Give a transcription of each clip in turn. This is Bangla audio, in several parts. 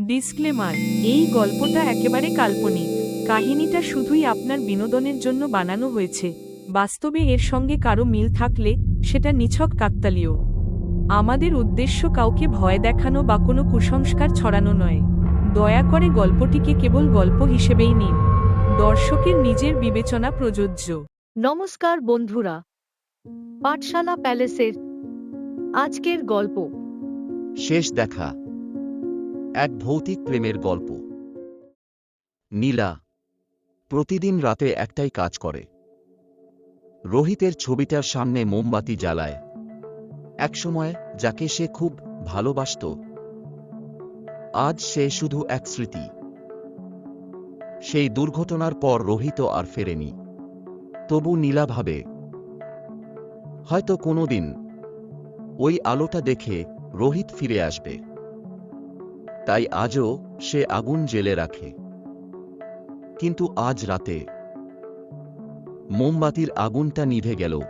ডিসক্লেমার এই গল্পটা একেবারে কাল্পনিক। কাহিনীটা শুধুই আপনার বিনোদনের জন্য বানানো হয়েছে। বাস্তবে এর সঙ্গে কারও মিল থাকলে সেটা নিছক কাকতালীয়। আমাদের উদ্দেশ্য কাউকে ভয় দেখানো বা কোনো কুসংস্কার ছড়ানো নয়। দয়া করে গল্পটিকে কেবল গল্প হিসেবেই নিন। দর্শকের নিজের বিবেচনা প্রযোজ্য। নমস্কার বন্ধুরা। পাঠশালা প্যালেসের আজকের গল্প। শেষ দেখা। এক ভৌতিক প্রেমের গল্প। নীলা, প্রতিদিন রাতে একটাই কাজ করে। রোহিতের ছবিটার সামনে মোমবাতি জ্বালায়। একসময় যাকে সে খুব ভালোবাসত, আজ সে শুধু এক স্মৃতি। সেই দুর্ঘটনার পর রোহিত আর ফেরেনি। তবু নীলা ভাবে, হয়তো কোনোদিন ওই আলোটা দেখে রোহিত ফিরে আসবে। তাই আজও সে আগুন জেলে রাখে। কিন্তু আজ রাতে মোমবাতির আগুনটা নিভে গেল।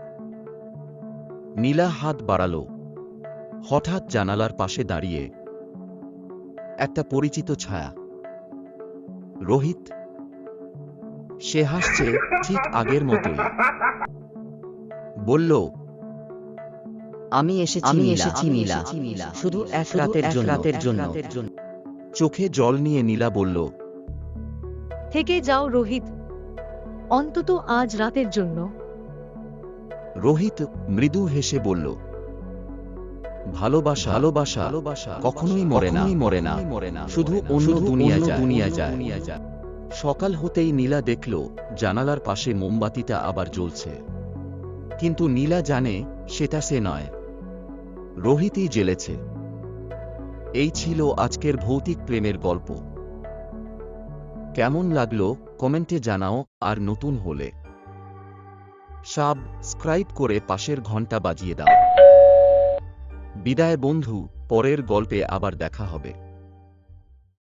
নীলা হাত বাড়াল। হঠাৎ জানালার পাশে দাঁড়িয়ে একটা পরিচিত ছায়া। রোহিত সে হাসছে ঠিক আগের মতোই। বলল আমি এসেছি আমি নীলা, এসেছি নীলা, নীলা শুধু এক রাতের জন্য। রাতের জন্য। চোখে জল নিয়ে নীলা বলল থেকে যাও রোহিত অন্তত আজ রাতের জন্য। রোহিত মৃদু হেসে বলল ভালোবাসা ভালোবাসা ভালোবাসা কখনোই মরে না মরে না মরে না শুধু অন্য দুনিয়া যায় দুনিয়া যায়। সকাল হতেই নীলা দেখল জানালার পাশে মোমবাতিটা আবার জ্বলছে। কিন্তু নীলা জানে সেটা সে নয় রোহিতই জ্বেলেছে। এই ছিল আজকের ভৌতিক প্রেমের গল্প। কেমন লাগল কমেন্টে জানাও, আর নতুন হলে সাব স্ক্রাইব করে পাশের ঘণ্টা বাজিয়ে দাও। বিদায় বন্ধু, পরের গল্পে আবার দেখা হবে।